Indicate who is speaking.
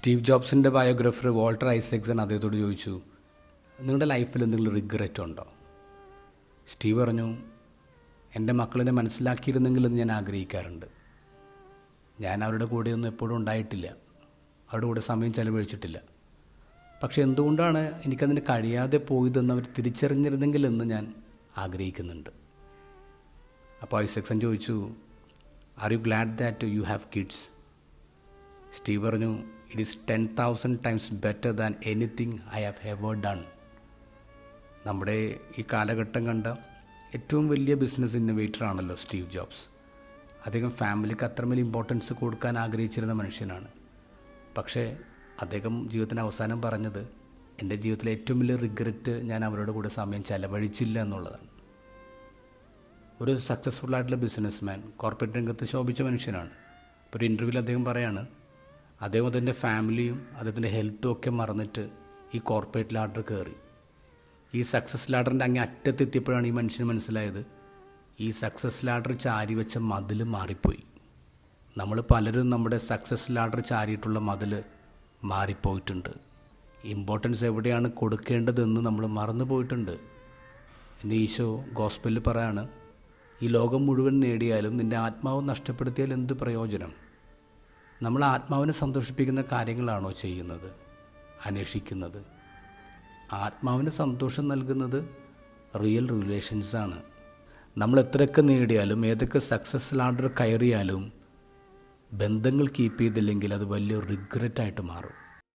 Speaker 1: Steve ജോബ്സിന്റെ biographer Walter Isaacson അദ്ദേഹത്തോട് ചോദിച്ചു നിങ്ങളുടെ ലൈഫിൽ എന്തെങ്കിലും റിഗ്രറ്റ് ഉണ്ടോ? സ്റ്റീവ് പറഞ്ഞു എന്റെ മക്കളെന്നെ മനസ്സിലാക്കിയിരുന്നെങ്കിലെന്ന് ഞാൻ ആഗ്രഹിക്കാറുണ്ട്. ഞാൻ അവരുടെ കൂടെയൊന്നും എപ്പോഴും ഉണ്ടായിട്ടില്ല. അവരുടെ കൂടെ സമയം ചെലവഴിച്ചിട്ടില്ല. പക്ഷെ എന്തുകൊണ്ടാണ് എനിക്കതിന് കഴിയാതെ പോയതെന്ന് അവർ തിരിച്ചറിഞ്ഞിരുന്നെങ്കിലെന്ന് ഞാൻ ആഗ്രഹിക്കുന്നുണ്ട്. അപ്പോൾ ഐസക്സൺ ചോദിച്ചു are you glad that you have kids Steve പറഞ്ഞു it is ten thousand times better than anything I have ever done നമ്മുടെ ഈ കാലഘട്ടം കണ്ട ഏറ്റവും വലിയ ബിസിനസ് ഇന്നോവേറ്റർ ആണല്ലോ സ്റ്റീവ് ജോബ്സ് അദ്ദേഹം ഫാമിലിക്ക് അത്രമേൽ ഇമ്പോർട്ടൻസ് കൊടുക്കാൻ ആഗ്രഹിച്ചിരുന്ന മനുഷ്യനാണ്. പക്ഷേ അദ്ദേഹം ജീവിതത്തിന്റെ അവസാനം പറഞ്ഞത് എന്റെ ജീവിതത്തിലെ ഏറ്റവും വലിയ റിഗ്രറ്റ് ഞാൻ അവരുടെ കൂടെ സമയം ചെലവഴിച്ചില്ല എന്നുള്ളതാണ്. ഒരു സക്സസ്ഫുൾ ആയിട്ടുള്ള ബിസിനസ് മാൻ കോർപ്പറേറ്റ് രംഗത്ത് ശോഭിച്ച മനുഷ്യനാണ്. ഇപ്പോൾ ഒരു ഇന്റർവ്യൂവിൽ അദ്ദേഹം പറയാണ് അദ്ദേഹം അതിന്റെ ഫാമിലിയും അദ്ദേഹത്തിന്റെ ഹെൽത്തും ഒക്കെ മറന്നിട്ട് ഈ കോർപ്പറേറ്റ് ലാഡർ കയറി. ഈ സക്സസ് ലാഡറിന്റെ അങ്ങേ അറ്റത്തെത്തിയപ്പോഴാണ് ഈ മനുഷ്യന് മനസ്സിലായത് ഈ സക്സസ് ലാഡർ ചാരി വെച്ച മതിൽ മാറിപ്പോയി. നമ്മൾ പലരും നമ്മുടെ സക്സസ് ലാഡർ ചാരിയിട്ടുള്ള മതിൽ മാറിപ്പോയിട്ടുണ്ട്. ഇമ്പോർട്ടൻസ് എവിടെയാണ് കൊടുക്കേണ്ടതെന്ന് നമ്മൾ മറന്നു പോയിട്ടുണ്ട്. ഇന്ന് ഈശോ ഗോസ്പലിൽ പറയാണ് ഈ ലോകം മുഴുവൻ നേടിയാലും നിന്റെ ആത്മാവ് നഷ്ടപ്പെടുത്തിയാൽ എന്ത് പ്രയോജനം? നമ്മൾ ആത്മാവിനെ സന്തോഷിപ്പിക്കുന്ന കാര്യങ്ങളാണോ ചെയ്യുന്നത്? അന്വേഷിക്കുന്നത്. ആത്മാവിന് സന്തോഷം നൽകുന്നത് റിയൽ റിലേഷൻസാണ് നമ്മൾ എത്രയൊക്കെ നേടിയാലും ഏതൊക്കെ സക്സസ് ലാഡർ കയറിയാലും ബന്ധങ്ങൾ കീപ്പ് ചെയ്തില്ലെങ്കിൽ അത് വലിയ റിഗ്രറ്റായിട്ട് മാറും.